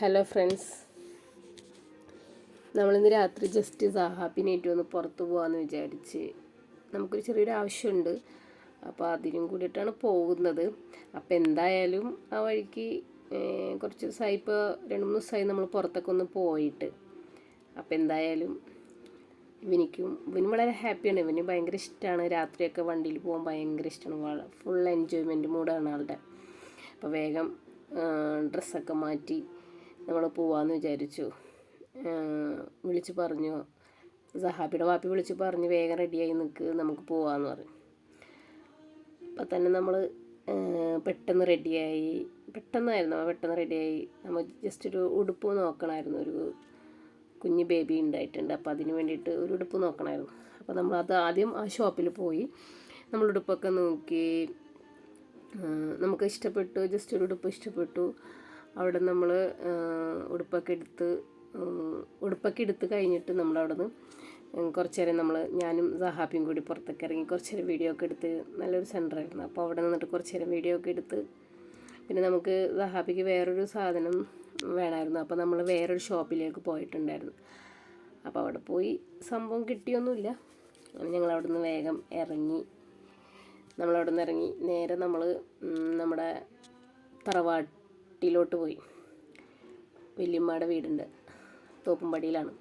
Hello friends നമ്മളിന്ന് രാത്രി just സഹാപ്പിനായിട്ട് ഒന്ന് പുറത്ത് പോകാമെന്ന് വിചാരിച്ച് നമുക്കൊരു ചെറിയൊരു ആവശ്യമുണ്ട്. അപ്പോൾ അതിനും കൂടിയിട്ടാണ് പോകുന്നത്. അപ്പോൾ എന്തായാലും ആ വഴിക്ക് കുറച്ച് ദിവസമായി ഇപ്പോൾ രണ്ട് മൂന്ന് ദിവസമായി നമ്മൾ പുറത്തൊക്കെ ഒന്ന് പോയിട്ട്. അപ്പോൾ എന്തായാലും ഇവനിക്കും ഇവന് വളരെ ഹാപ്പിയാണ്. ഇവന് ഭയങ്കര ഇഷ്ടമാണ് രാത്രിയൊക്കെ വണ്ടിയിൽ പോകാൻ ഭയങ്കര ഇഷ്ടമാണ് ഫുൾ എൻജോയ്മെന്റ് മൂഡാണ് ആളുടെ. അപ്പോൾ വേഗം ഡ്രസ്സൊക്കെ മാറ്റി നമ്മൾ പോവാമെന്ന് വിചാരിച്ചു. വിളിച്ച് പറഞ്ഞു. സഹാബിയുടെ വാപ്പി വിളിച്ച് പറഞ്ഞ് വേഗം റെഡിയായി നിൽക്ക് നമുക്ക് പോവാമെന്ന് പറഞ്ഞു. അപ്പം തന്നെ നമ്മൾ പെട്ടെന്ന് റെഡിയായി. പെട്ടെന്നായിരുന്നു പെട്ടെന്ന് റെഡിയായി. നമ്മൾ ജസ്റ്റ് ഒരു ഉടുപ്പ് നോക്കണമായിരുന്നു ഒരു കുഞ്ഞ് ബേബി ഉണ്ടായിട്ടുണ്ട്. അപ്പോൾ അതിന് വേണ്ടിയിട്ട് ഒരു ഉടുപ്പ് നോക്കണമായിരുന്നു അപ്പോൾ നമ്മൾ അത് ആദ്യം ആ ഷോപ്പിൽ പോയി. നമ്മൾ ഉടുപ്പൊക്കെ നോക്കി. നമുക്ക് ഇഷ്ടപ്പെട്ടു ജസ്റ്റ് ഒരു ഉടുപ്പ് ഇഷ്ടപ്പെട്ടു. അവിടെ നമ്മൾ ഉടുപ്പൊക്കെ എടുത്ത് ഉടുപ്പൊക്കെ എടുത്ത് കഴിഞ്ഞിട്ട് നമ്മൾ അവിടെ നിന്ന് കുറച്ച് നേരം നമ്മൾ ഞാനും സഹാബിയും കൂടി പുറത്തൊക്കെ ഇറങ്ങി കുറച്ച് നേരം വീഡിയോ ഒക്കെ എടുത്ത് നല്ലൊരു സെന്ററായിരുന്നു അപ്പോൾ അവിടെ നിന്നിട്ട് കുറച്ച് നേരം വീഡിയോ ഒക്കെ എടുത്ത് പിന്നെ നമുക്ക് സഹാബിക്ക് വേറൊരു സാധനം വേണമായിരുന്നു അപ്പോൾ നമ്മൾ വേറൊരു ഷോപ്പിലേക്ക് പോയിട്ടുണ്ടായിരുന്നു. അപ്പോൾ അവിടെ പോയി സംഭവം കിട്ടിയൊന്നുമില്ല. അങ്ങനെ ഞങ്ങൾ അവിടെ നിന്ന് വേഗം ഇറങ്ങി. നമ്മളവിടെ നിന്ന് ഇറങ്ങി. നേരെ നമ്മൾ നമ്മുടെ തറവാട്ടിലോട്ട് പോയി. വല്യമ്മയുടെ വീടുണ്ട്. തോപ്പുംപടിയിലാണ്.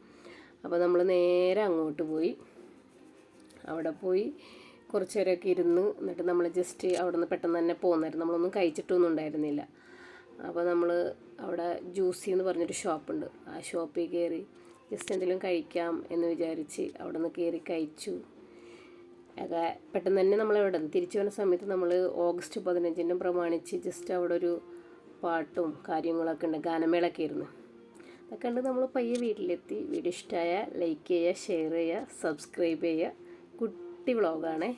അപ്പോൾ നമ്മൾ നേരെ അങ്ങോട്ട് പോയി. അവിടെ പോയി കുറച്ച് നേരമൊക്കെ ഇരുന്ന് എന്നിട്ട് നമ്മൾ ജസ്റ്റ് അവിടെ നിന്ന് പെട്ടെന്ന് തന്നെ പോകുന്നായിരുന്നു നമ്മളൊന്നും കഴിച്ചിട്ടൊന്നും ഉണ്ടായിരുന്നില്ല. അപ്പോൾ നമ്മൾ അവിടെ ജ്യൂസി എന്ന് പറഞ്ഞൊരു ഷോപ്പുണ്ട്. ആ ഷോപ്പിൽ കയറി ജസ്റ്റ് എന്തെങ്കിലും കഴിക്കാം എന്ന് വിചാരിച്ച് അവിടെ നിന്ന് കയറി കഴിച്ചു. ഒക്കെ പെട്ടെന്ന് തന്നെ നമ്മൾ അവിടെ തിരിച്ചു വരുന്ന സമയത്ത് നമ്മൾ ഓഗസ്റ്റ് പതിനഞ്ചിനും പ്രമാണിച്ച് ജസ്റ്റ് അവിടെ ഒരു പാട്ടും കാര്യങ്ങളൊക്കെ ഉണ്ട്. ഗാനമേളൊക്കെ ആയിരുന്നു. അതൊക്കെ ഉണ്ട് നമ്മൾ പയ്യെ വീട്ടിലെത്തി. വീഡിയോ ഇഷ്ടമായ ലൈക്ക് ചെയ്യുക ഷെയർ ചെയ്യുക സബ്സ്ക്രൈബ് ചെയ്യുക. കുട്ടി വ്ളോഗാണേ